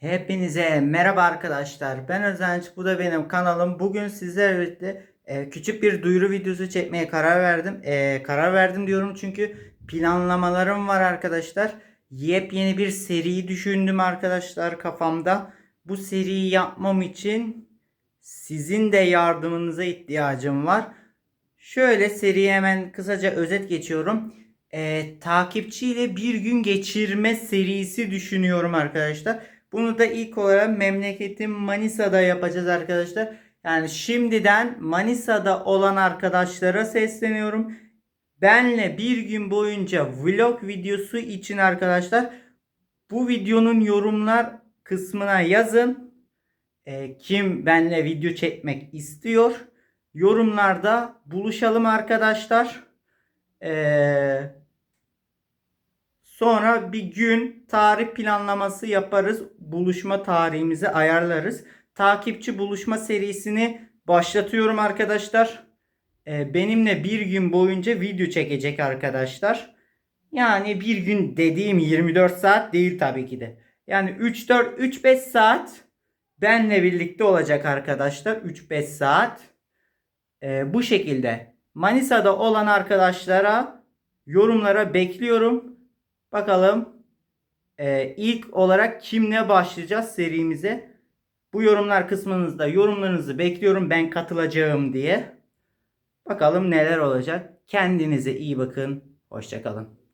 Hepinize merhaba arkadaşlar. Ben Özenç. Bu da benim kanalım. Bugün sizlerle birlikte e, küçük bir duyuru videosu çekmeye karar verdim. E, karar verdim diyorum çünkü planlamalarım var arkadaşlar. Yepyeni bir seri düşündüm arkadaşlar kafamda. Bu seriyi yapmam için sizin de yardımınıza ihtiyacım var. Şöyle seriye hemen kısaca özet geçiyorum. Ee, takipçiyle bir gün geçirme serisi düşünüyorum arkadaşlar. Bunu da ilk olarak memleketim Manisa'da yapacağız arkadaşlar. Yani şimdiden Manisa'da olan arkadaşlara sesleniyorum. Benle bir gün boyunca vlog videosu için arkadaşlar bu videonun yorumlar kısmına yazın. Ee, kim benle video çekmek istiyor? Yorumlarda buluşalım arkadaşlar. Ee, sonra bir gün tarih planlaması yaparız. Buluşma tarihimizi ayarlarız. Takipçi buluşma serisini başlatıyorum arkadaşlar. Ee, benimle bir gün boyunca video çekecek arkadaşlar. Yani bir gün dediğim 24 saat değil tabii ki de. Yani 3-4 3-5 saat benle birlikte olacak arkadaşlar. 3-5 saat. Ee, bu şekilde. Manisa'da olan arkadaşlara yorumlara bekliyorum. Bakalım ee, ilk olarak kimle başlayacağız serimize. Bu yorumlar kısmınızda yorumlarınızı bekliyorum ben katılacağım diye. Bakalım neler olacak. Kendinize iyi bakın. Hoşçakalın.